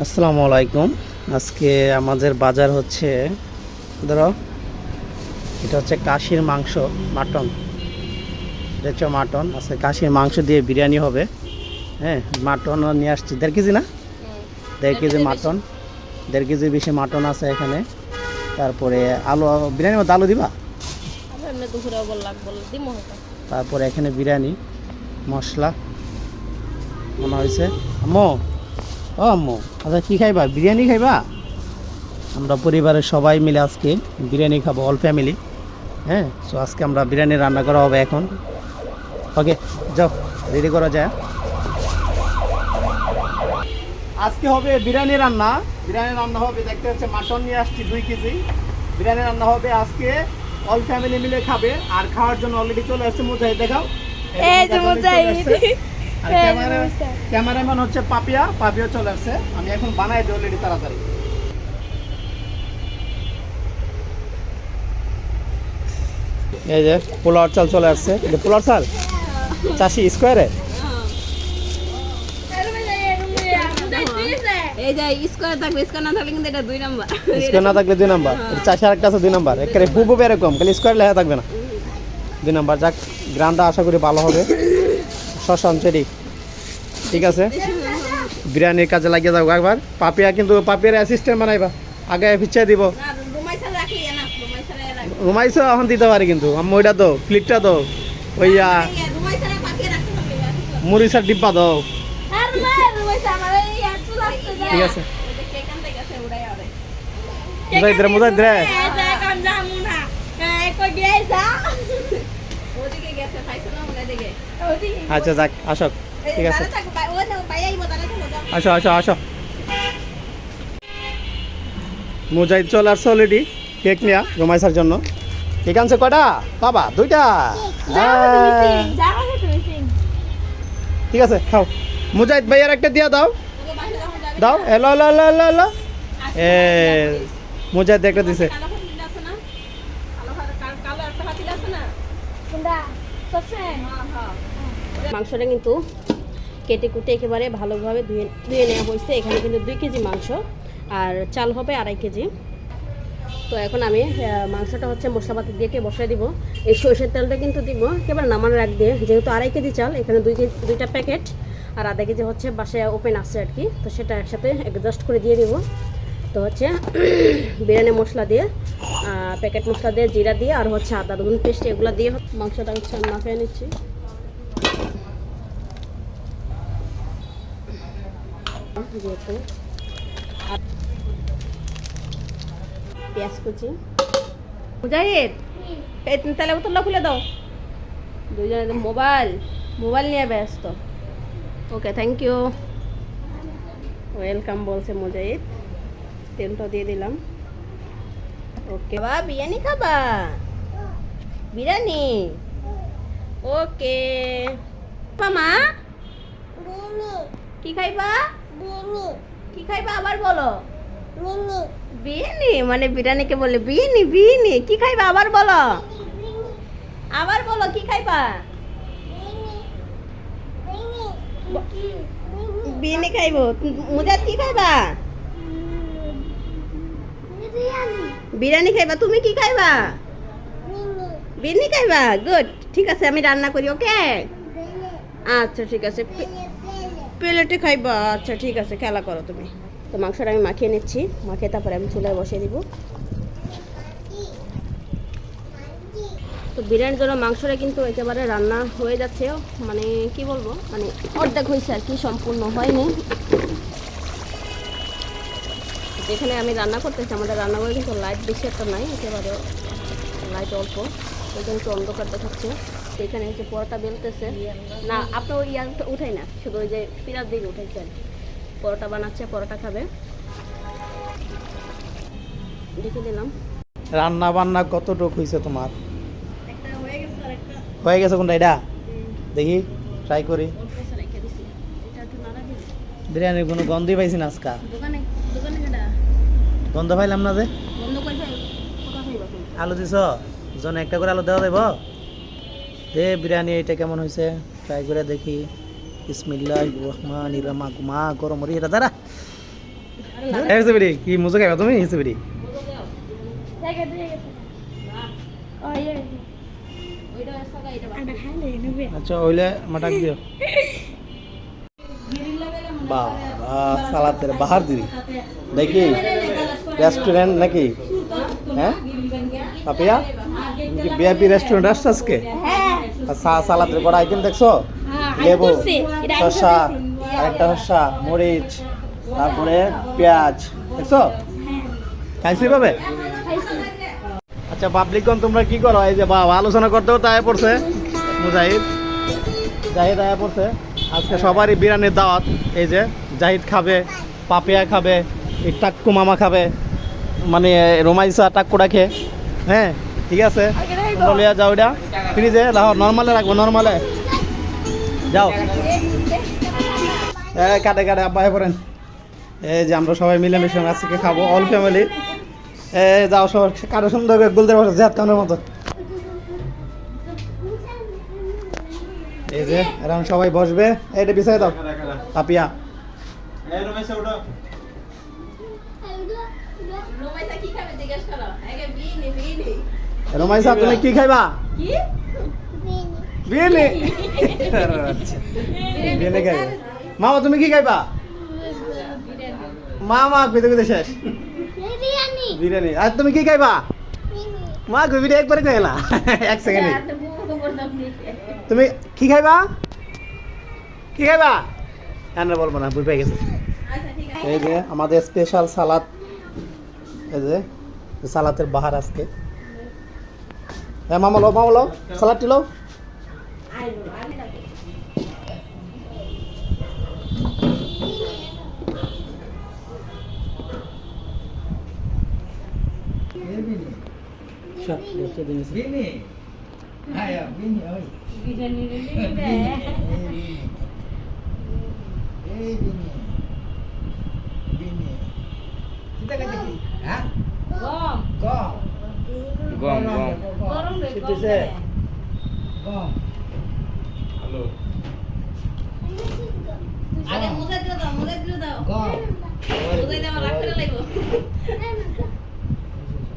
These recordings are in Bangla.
আসসালামু আলাইকুম। আজকে আমাদের বাজার হচ্ছে ধরো এটা হচ্ছে কাশির মাংস মাটন। এটা হচ্ছে মাটন আজকে কাশির মাংস দিয়ে বিরিয়ানি হবে। হ্যাঁ মাটন নিয়ে আসছি। দেড় কেজি না? দেড় কেজি মাটন। দেড় কেজি বেশি মাটন আছে এখানে। তারপরে আলু বিরিয়ানির মধ্যে আলু দিবা? তারপরে এখানে বিরিয়ানি মশলা মনে হয়েছে। আম্মু ও আম্মু আচ্ছা কী খাইবা? বিরিয়ানি খাইবা? আমরা পরিবারের সবাই মিলে আজকে বিরিয়ানি খাব অল ফ্যামিলি হ্যাঁ সো আজকে আমরা বিরিয়ানি রান্না করা হবে এখন। ওকে যাও রেডি করা যায়। আজকে হবে বিরিয়ানি রান্না। বিরিয়ানি রান্না হবে দেখতে হচ্ছে মাটন নিয়ে আসছি দুই কেজি। বিরিয়ানি রান্না হবে আজকে অল ফ্যামিলি মিলে খাবে আর খাওয়ার জন্য অলরেডি চলে আসছে মুজাহিদ দেখাও। এই যে মুজাহিদ। আর এই যে ক্যামেরা মুজাহিদ। ক্যামেরাম্যান হচ্ছে পাপিয়া পাপিয়া চলে আসছে। আমি এখন বানাই দিই অলরেডি তাড়াতাড়ি। এই যে পোলার চাল চলে আসছে। এটা পোলার চাল? চাষি স্কোয়ারে এই যে স্কোয়ার থাকবে। স্কোয়ার না থাকলে কিন্তু এটা দুই নাম্বার। স্কোয়ার না থাকলে দুই নাম্বার। চাষি আরেকটা আছে দুই নাম্বার। একেবারে হুবু এরকম খালি স্কোয়ার লেখা থাকবে না। দুই নাম্বার। যাক গ্রামটা আশা করি ভালো হবে। শ্মশান চেরি। ঠিক আছে? বিরিয়ানির কাজে লাগিয়ে যাব একবার। পাপিয়া কিন্তু পাপিয়ার অ্যাসিস্ট্যান্ট বানাইবা। আগে পিছিয়ে দিব। রুমাইছো এখন দিতে পারি কিন্তু। ওইটা তো ফ্লিপটা তো ওইয়া, মরিচার ডিব্বা দাও। ঠিক আছে? মুজাহিদ রে মুজাহিদ রে আচ্ছা যাক, আসো। ঠিক আছে। আসো আসো আসো। মুজাহিদ চলে আসছে অলরেডি কেক নিয়া রুমাইসার জন্য। কেক আনছে কটা? বাবা, দুইটা। হ্যাঁ। ঠিক আছে, খাও। মুজাহিদ ভাইয়ার একটা দিয়া দাও। দাও। এলো এলো এলো এলো। এ, মুজাহিদ একটা দিছে। মাংসটা কিন্তু কেটে কুটে একেবারে ভালোভাবে ধুয়ে ধুয়ে নেওয়া হয়েছে। এখানে কিন্তু দুই কেজি মাংস আর চাল হবে আড়াই কেজি। তো এখন আমি মাংসটা হচ্ছে মশলাপাতি দিয়ে বসাই দিব। এই সরষের তেলটা কিন্তু দিব। একেবারে নামানোর আগ দিয়ে, যেহেতু আড়াই কেজি চাল, এখানে দুই কেজি দুইটা প্যাকেট আর আধা কেজি হচ্ছে বাসায় ওপেন আছে আর কি। তো সেটা একসাথে অ্যাডজাস্ট করে দিয়ে দিব। তো হচ্ছে বিরিয়ানি মশলা দিয়ে প্যাকেট মশলা দিয়ে, জিরা দিয়ে আর হচ্ছে আদা, রসুন, পেস্ট, এগুলো দিয়ে মাংসটা হচ্ছে মাখিয়ে নিচ্ছি। যেহেতু পেঁয়াজ কুচি। মুজাহিদ তাহলে বোতলটা খুলে দাও। দুজনে মোবাইল মোবাইল নিয়ে ব্যস্ত। ওকে থ্যাংক ইউ ওয়েলকাম বলছে মুজাহিদ। তেলটা দিয়ে দিলাম। ওকে বা বিরিয়ানি খাবা? বিরিয়ানি? ওকে। মামা কি খাইবা? কি খাইবা আবার বলো? বিরিয়ানি। মানে বিরিয়ানিকে বলে বিরিয়ানি বিরিয়ানি। কি খাইবা আবার বলো? আবার বলো কি খাইবা? বিরিয়ানি। খাইবো। মুজাদ কি খাইবা? বিরিয়ানি। খাইবা। তুমি কি খাইবা? বিরিয়ানি। খাইবা? গুড ঠিক আছে আমি রান্না করি ওকে? আচ্ছা ঠিক আছে। প্লেটে খাইবা? আচ্ছা ঠিক আছে, খেলা করো তুমি। তো মাংসটা আমি মাখিয়ে নিচ্ছি। মাখিয়ে তারপরে আমি চুলায় বসিয়ে দিব। তো বিরিয়ানির জন্য মাংসটা কিন্তু একেবারে রান্না হয়ে যাচ্ছে। মানে কি বলব? মানে অর্ধেক হয়েছে আর কি, সম্পূর্ণ হয়নি। যেখানে আমি রান্না করতেছি, আমাদের রান্নাঘরে কিন্তু লাইট বেশি একটা নাই একেবারে লাইট অল্প। ওই জন্য একটু অন্ধকার দেখাচ্ছে। তো এখানে হচ্ছে পরোটা বেলতেছে না আপনি ওই ইয়ারটা উঠাই না শুধু ওই যে পিরার দিকে উঠাইছেন পরোটা বানাচ্ছে পরোটা খাবে। দেখে দিলাম রান্না বান্না কত কতটুকু হয়েছে তোমার? হয়ে গেছে আর একটা। কোনটা এটা? দেখি ট্রাই করি। বিরিয়ানির কোনো গন্ধই পাইছি না আজকা দোকানে দোকানে কেটা গন্ধ পাইলাম না যে। আলু দিছ? জন একটা করে আলু দেওয়া দেব দে বিরিয়ানি, এটা কেমন হয়েছে? ট্রাই করে দেখি। বিসমিল্লাহ রহমান ইরামা মা গরম দাঁড়া। এই হচ্ছে বিড়ি, কি মুজো খাইবা তুমি? হিসে বিড়ি। আচ্ছা ওইলে মাটাক দিও। বাহ সালাতের বাহার দিদি দেখি রেস্টুরেন্ট নাকি? হ্যাঁ? পাপিয়া? বিআইপি রেস্টুরেন্ট আসছো আজকে? সা- সালাতের বড় আইটেম দেখছ? লেবু শসা আরেকটা শসা মরিচ তারপরে পেঁয়াজ দেখছ? খাইছি পাবে আচ্ছা পাবলিকগণ তোমরা কি করো? এই যে বাবা আলোচনা করতেও তাই পড়ছে। মুজাহিদ জাহিদ আয়া পড়ছে। আজকে সবারই বিরিয়ানির দাওয়াত। এই যে জাহিদ খাবে পাপিয়া খাবে এই টাক্কু মামা খাবে মানে রোমাইসা টাক্কুটা খেয়ে। হ্যাঁ ঠিক আছে? লইয়া যাও এটা ফ্রিজে লাও নর্মালে রাখব নর্মালে। যাও। কাটে কাটে আব্বা হয়ে পড়েন। এই যে আমরা সবাই মিলেমিশে আজকে খাব অল ফ্যামিলি এ যাও সব কারও সুন্দর করে গুলদের বসে জাত কানের মতো। এই যে এরকম সবাই বসবে। এইটা বিছাই দাও। পাপিয়া রোমাইসা তুমি কি খাইবা? বিরিয়ানি আচ্ছা, বিরিয়ানি খাইবে মামা তুমি কি খাইবা মামা কইতে কইতে শেষ। বিরিয়ানি। আর তুমি কি খাইবা মা বিরিয়ানি একবারে খাইলা এক সেকেন্ডে। তুমি কি খাইবা কি খাইবা এনে বলব না বুঝে গেছে। এই যে আমাদের স্পেশাল সালাদ। এই যে সালাতের বাহার আজকে। হ্যাঁ মামা লো মামা লো সালাদটি লো Eh. গম গম Gom. হ্যালো আগে মুজে দিও দাও মুজে দিও দাও Gom. মুজে দাও রাখতে লাগবো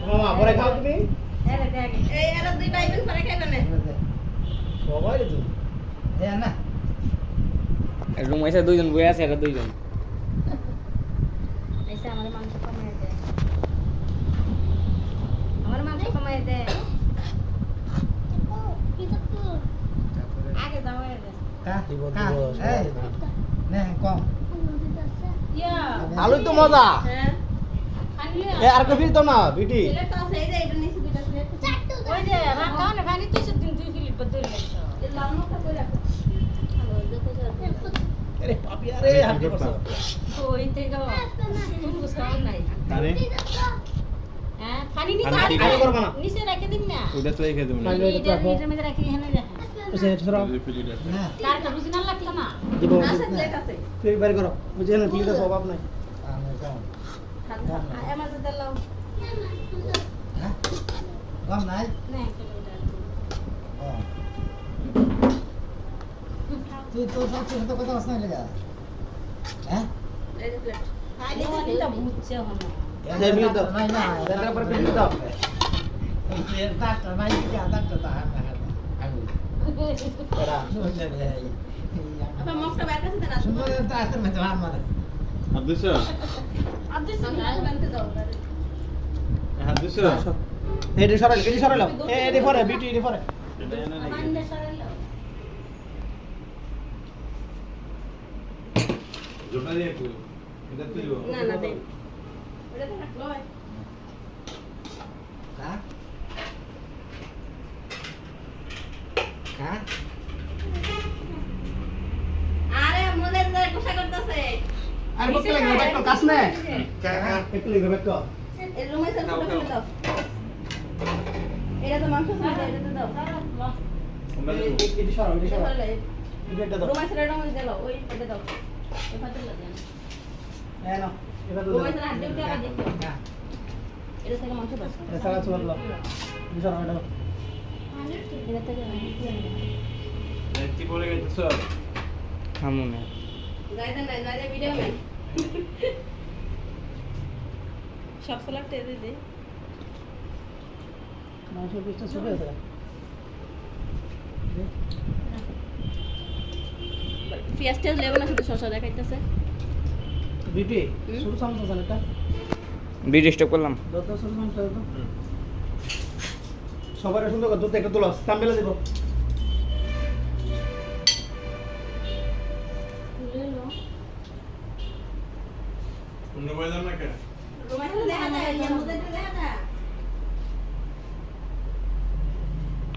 মামা পরে খাও তুমি এই এরা দুই ভাই বোন পরে খাইবে না সবাই তো। Ya, nah. রুম এসে দুইজন বই আছে এটা দুইজন। এসে আমার মাংস কমায় দে আমার মাংস কমায় দে আগে যাও এর আলুই তো মজা। হ্যাঁ। আর কফি তো না বিটি। তো আছে এই যে এটা ওই যে আমার কানে পানি তুই সেদিন দুই ফিলিপ বদল লাগছো এই লাল মুখটা কই রাখো আরে পাপি আরে হাত করছ ওই থেকে তুমি বুঝতে নাই আরে হ্যাঁ পানি নিচে পানি ঠিক আছে। করবা না। নিচে রেখে দিন না ওটা তো রেখে দেবো পানি এটা এটার মধ্যে রাখি এখানে রাখা ওসে সরো Nah. তার তো বুঝি না লাগতো না দিব আছে প্লেট আছে তুই বাইরে করো বুঝে না তুই তো স্বভাব নাই Ah, gom. Lega. Eh? এই যে প্লেট খাইলে তো বুঝছে হলো Deh, minum tu. Naik nah. Dan এডি সরাইল এডি সরাইল। এ এডি পরে বিটি পরে। একটু এটা? Hah? আরে ধরে কোষা করতেছে আর বকতে লাগে ব্যাগ তো কাছ নে একটু লিখবে ব্যাগ তো রুমে করে দাও। এটা তো মাংস ছিল এটা তো দাও। এডি সরাও এডি সরাও এটা দাও রুমে এটা মধ্যে দাও। ওই এটা দাও। এই ফাতে লাগে এ নাও এটা তো রুমে হাত দিয়ে আগে দেখো এটা থেকে মাংস দাও এ সারা চুয়াল দাও। এডি সরাও এটা এটা থেকে কি বলে গেছিস হামু না। গাইতে নাই গাইতে ভিডিও নাই সব সালাদ টেনে দে। মাংসের পিসটা ছোট হয়েছে পেঁয়াজ টেয়াজ লেবো না শুধু শসা দেখাইতেছে? বিপি হুম? চামচ আছে এটা? করলাম। সবার সুন্দর দুধ একটা তুলো তাম্বেলা দিব। পেঁয়াজ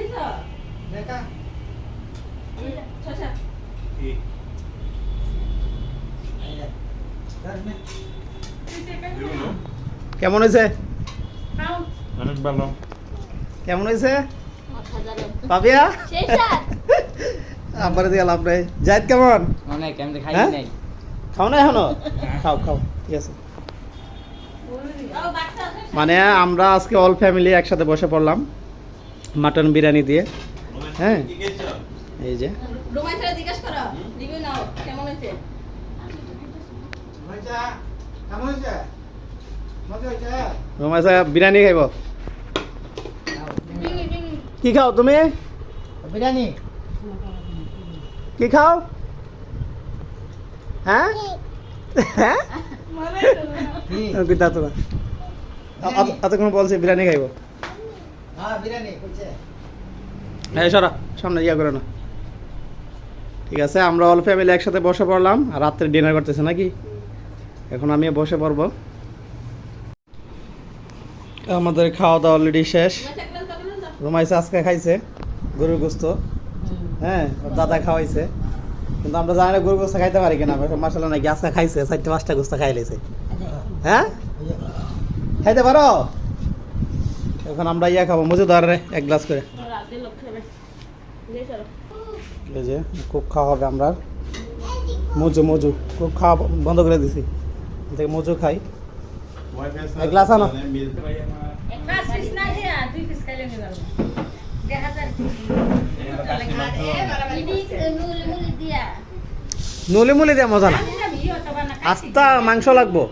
নিছো? দেখা। শসা। কেমন হয়েছে? অনেক ভালো। কেমন হয়েছে। পাবিয়া দিয়ে লাভ নাই। জাহিদ কেমন? অনেক আমি খাই হ্যাঁ? নাই? খাও না এখনও? খাও খাও ঠিক আছে। ও, বাচ্চা আছে? মানে আমরা আজকে অল ফ্যামিলি একসাথে বসে পড়লাম মাটন বিরিয়ানি দিয়ে। হ্যাঁ? এই যে। রুমাই ছেড়ে জিজ্ঞেস করো রিভিউ নাও কেমন হয়েছে? রোমাইসা বিরিয়ানি খাইব? কি খাও তুমি? বিরিয়ানি। কি খাও? হ্যাঁ? হ্যাঁ? এতক্ষণ বলছে বিরিয়ানি খাইব। হ্যাঁ সরা সামনে ইয়া করে না। ঠিক আছে আমরা অল ফ্যামিলি একসাথে বসে পড়লাম আর রাত্রে ডিনার করতেছে নাকি? এখন আমি বসে পড়ব। আমাদের খাওয়া দাওয়া অলরেডি শেষ। রুমাই থাকলে কত দিন যাও? রুমাইসা আজকে খাইছে গরুর গোস্ত। হ্যাঁ দাদা খাওয়াইছে। কিন্তু আমরা জানি না গরু গোস্তা খাইতে পারি কিনা মাসালা নাকি আজকে খাইছে, চারটে, পাঁচটা গোস্তা খাই লেছে হ্যাঁ? খাইতে পারো? এখন আমরা ইয়া খাব, মজুদার এক গ্লাস করে। খাবে এই যে কোক খাওয়া হবে আমরা। মজু মজু খুব খাওয়া বন্ধ করে দিছি। থেকে মজু খাই। এক গ্লাস আনো। দেখা যায় নলি মুলি দিয়ে মজা না? আস্তা মাংস লাগবো?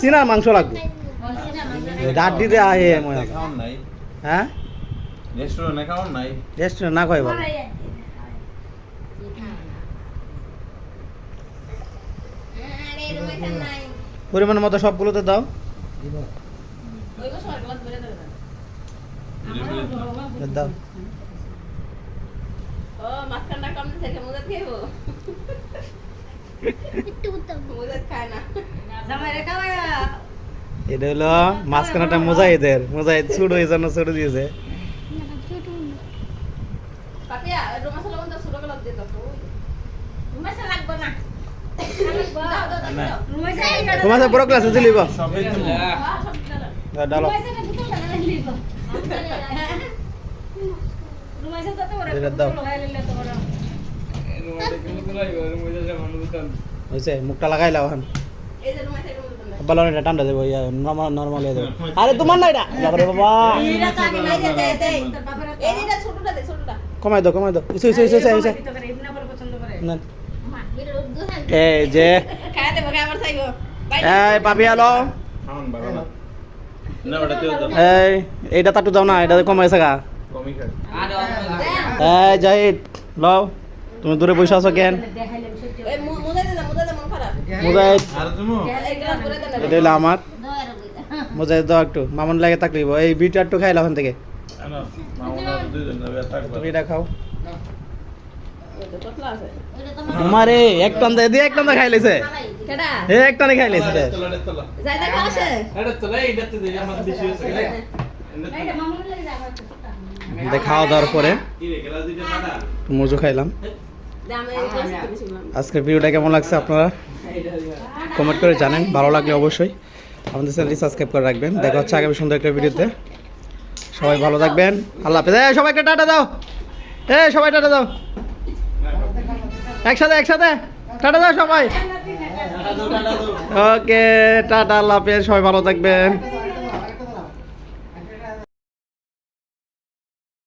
সিনার মাংস লাগবো? ডাড্ডি দিয়ে আহে হ্যাঁ না খাই ভালো পরিমাণ মতো সবগুলোতে দাও। দাও। ও মাঝখানটা কম দিছে কে মুজাত খাইবো মুজাত খায় না। জামাইরে এটা হলো মাঝখানাটা মোজাহিদের। মোজাহিদ ছুট হয়ে জন্য ছুট দিয়েছে। তোমার বড় ক্লাসে চলিব। হ্যাঁ দাও। ডালো রুমাইসা বুতল লাগা লিব রুমাইসা তো তোরা এটা দাও। বুতল লাগা লিলে তো বড় হয়েছে মুখটা লাগাই লাও এখন। এই যে রুমা সাইড মুজাত না বলো এটা ঠান্ডা দেবো ইয়া নর্মাল নর্মাল দেবো। আরে তোমার না এটা? বাবারে বাবা। কমাই দাও কমাই দাও। ইসে ইসে ইসে ইসে ইসে। না। এই যে। এই আলো এই এইটা তাটু দাও না এটা কমাইছে গা। খাই। এই জাহিদ লও। তুমি দূরে বসে আছো কেন? মন মুজাহিদ। এটা হলো আমার। মুজাহিদ দাও একটু। মামুন লাগে তাকলিব এই বিটা একটু খাইলাম ওখান থেকে। মামুনা তুমি এটা খাও। আমারে এক টান দে দিয়ে এক টান খাই লেছে। কেডা? এ এক টানে খাই লেছে। রে। তোলা তোলা। যাই দেখা আসে এটা তো আমার বেশি হয়েছে। এইটা মামুর লাগে যাবে দে খাওয়া দাওয়ার পরে মজু খাইলাম। আজকের ভিডিওটা কেমন লাগছে আপনারা কমেন্ট করে জানেন, ভালো লাগলে অবশ্যই আমাদের চ্যানেলটি সাবস্ক্রাইব করে রাখবেন। দেখা হচ্ছে আগামী সুন্দর একটা ভিডিওতে সবাই ভালো থাকবেন। আল্লাহ হাফেজ। এই সবাই টাটা দাও। এ সবাই টাটা দাও। একসাথে একসাথে। টাটা দাও সবাই। ওকে, টাটা, আল্লাহ হাফেজ। সবাই ভালো থাকবেন।